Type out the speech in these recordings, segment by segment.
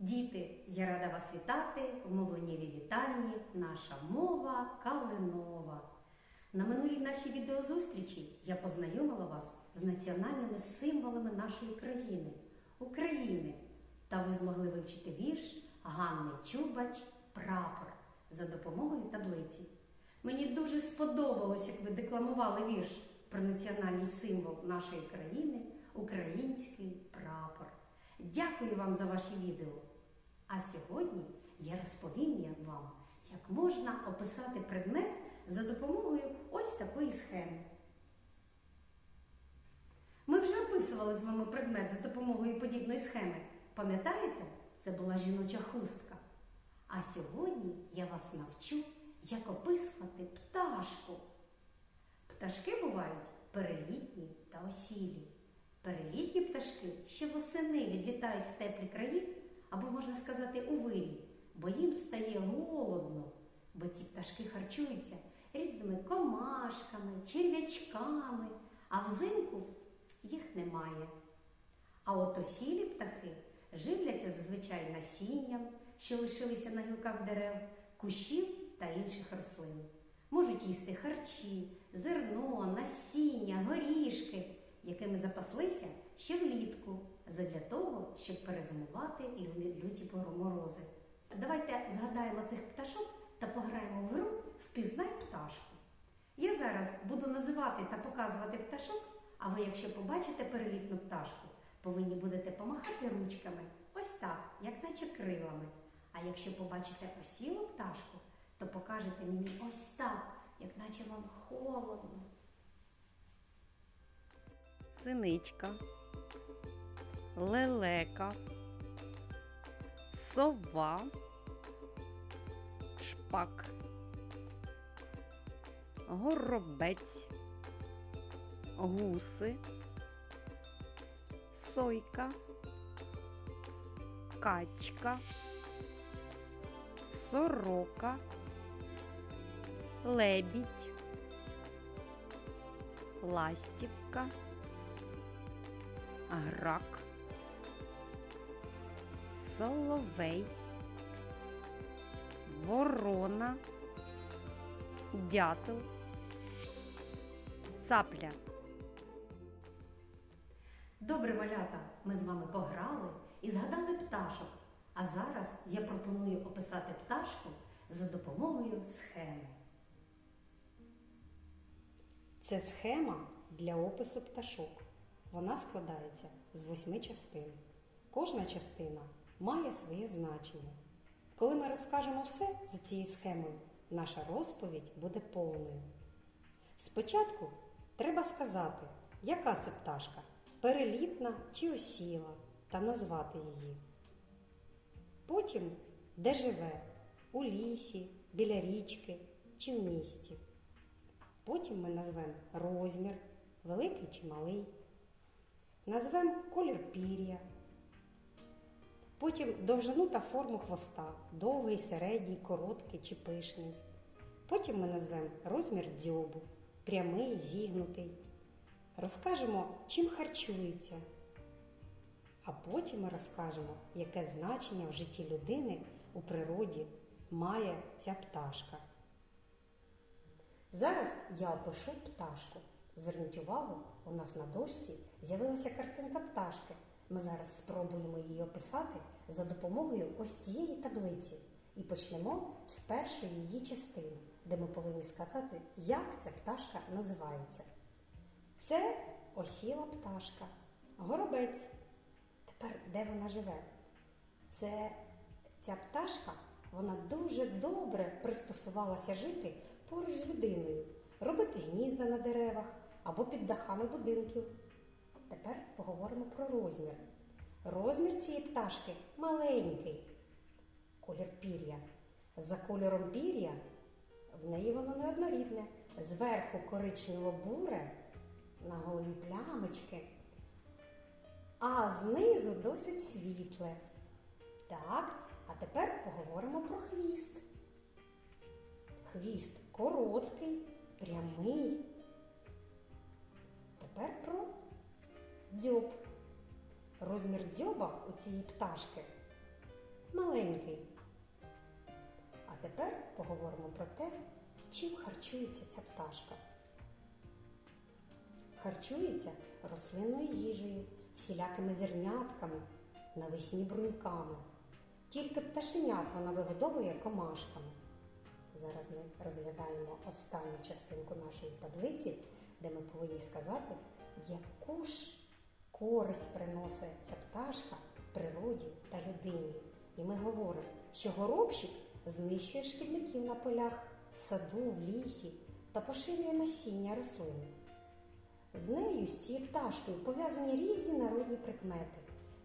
Діти, я рада вас вітати в мовленнєвій вітальні Наша мова калинова. На минулій нашій відеозустрічі я познайомила вас з національними символами нашої країни України. Та ви змогли вивчити вірш Ганни Чубач Прапор за допомогою таблиці. Мені дуже сподобалось, як ви декламували вірш про національний символ нашої країни український прапор. Дякую вам за ваші відео. А сьогодні я розповім вам, як можна описати предмет за допомогою ось такої схеми. Ми вже описували з вами предмет за допомогою подібної схеми. Пам'ятаєте? Це була жіноча хустка. А сьогодні я вас навчу, як описувати пташку. Пташки бувають перелітні та осілі. Перелітні пташки ще восени відлітають в теплі краї, або, можна сказати, у вирі, бо їм стає голодно, бо ці пташки харчуються різними комашками, черв'ячками, а взимку їх немає. А от осілі птахи живляться зазвичай насінням, що лишилися на гілках дерев, кущів та інших рослин. Можуть їсти харчі, зерно, насіння, горішки, якими запаслися ще влітку, задля того, щоб перезимувати люті морози. Давайте згадаємо цих пташок та пограємо в гру Впізнай пташку. Я зараз буду називати та показувати пташок, а ви, якщо побачите перелітну пташку, повинні будете помахати ручками, ось так, як наче крилами. А якщо побачите осілу пташку, то покажете мені ось так, як наче вам холодно. Синичка, лелека, сова, шпак, горобець, гуси, сойка, качка, сорока, лебідь, ластівка грак, соловей, ворона, дятел, цапля. Добре, малята, ми з вами пограли і згадали пташок. А зараз я пропоную описати пташку за допомогою схеми. Це схема для опису пташок. Вона складається з восьми частин. Кожна частина має своє значення. Коли ми розкажемо все за цією схемою, наша розповідь буде повною. Спочатку треба сказати, яка це пташка перелітна чи осіла, та назвати її. Потім, де живе, у лісі, біля річки чи в місті. Потім ми назвемо розмір, великий чи малий. Назвемо колір пір'я. Потім довжину та форму хвоста довгий, середній, короткий чи пишний. Потім ми назвемо розмір дзьобу, прямий, зігнутий. Розкажемо, чим харчується. А потім ми розкажемо, яке значення в житті людини у природі має ця пташка. Зараз я опишу пташку. Зверніть увагу, у нас на дошці з'явилася картинка пташки. Ми зараз спробуємо її описати за допомогою ось цієї таблиці. І почнемо з першої її частини, де ми повинні сказати, як ця пташка називається. Це осіла пташка, горобець. Тепер де вона живе? Це ця пташка, вона дуже добре пристосувалася жити поруч з людиною, робити гнізда на деревах або під дахами будинків. Тепер поговоримо про розмір. Розмір цієї пташки маленький. Колір пір'я. За кольором пір'я в неї воно неоднорідне. Зверху коричнево-буре, на голові плямочки, а знизу досить світле. Так, а тепер поговоримо про хвіст. Хвіст короткий, прямий. Дзьоб. Розмір дзьоба у цієї пташки маленький. А тепер поговоримо про те, чим харчується ця пташка. Харчується рослинною їжею, всілякими зернятками, навесні бруньками. Тільки пташенят вона вигодовує комашками. Зараз ми розглядаємо останню частинку нашої таблиці, де ми повинні сказати, яку ж користь приносить ця пташка природі та людині. І ми говоримо, що горобчик знищує шкідників на полях, в саду, в лісі та поширює насіння рослин. З нею, з цією пташкою, пов'язані різні народні прикмети.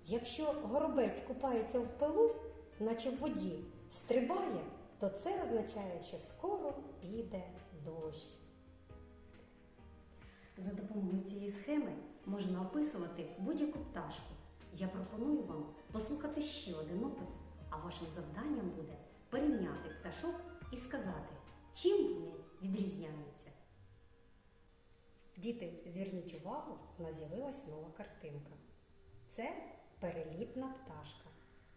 Якщо горобець купається в пилу, наче в воді, стрибає, то це означає, що скоро піде дощ. За допомогою цієї схеми можна описувати будь-яку пташку. Я пропоную вам послухати ще один опис, а вашим завданням буде порівняти пташок і сказати, чим вони відрізняються. Діти, зверніть увагу, у нас з'явилась нова картинка. Це перелітна пташка,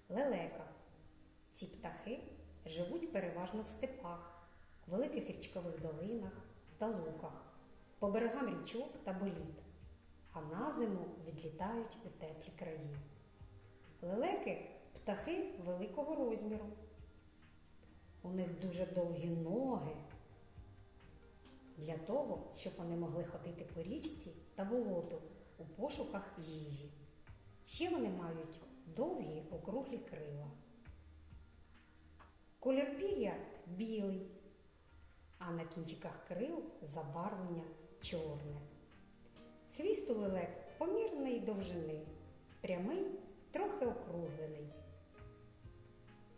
лелека. Ці птахи живуть переважно в степах, великих річкових долинах та луках, по берегам річок та боліт, а на зиму відлітають у теплі краї. Лелеки птахи великого розміру. У них дуже довгі ноги для того, щоб вони могли ходити по річці та болоту у пошуках їжі. Ще вони мають довгі округлі крила. Колір пір'я білий, а на кінчиках крил забарвлення чорне. Хвіст у лелек помірної довжини, прямий, трохи округлений.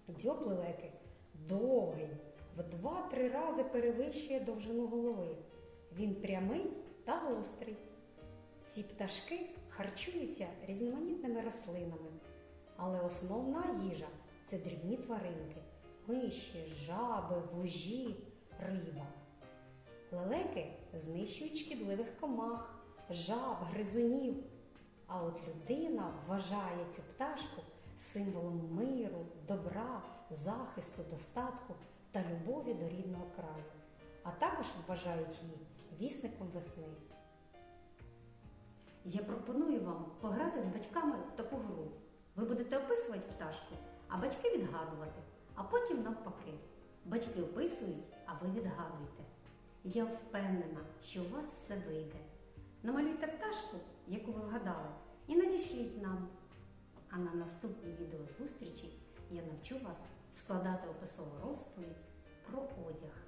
Дзьоб лелеки довгий, в два-три рази перевищує довжину голови. Він прямий та гострий. Ці пташки харчуються різноманітними рослинами, але основна їжа це дрібні тваринки, миші, жаби, вужі, риба. Лелеки знищують шкідливих комах, жаб, гризунів. А от людина вважає цю пташку символом миру, добра, захисту, достатку та любові до рідного краю, а також вважають її вісником весни. Я пропоную вам пограти з батьками в таку гру. Ви будете описувати пташку, а батьки відгадувати, а потім навпаки. Батьки описують, а ви відгадуєте. Я впевнена, що у вас все вийде. Намалюйте пташку, яку ви вгадали, і надішліть нам. А на наступній відеозустрічі я навчу вас складати описову розповідь про одяг.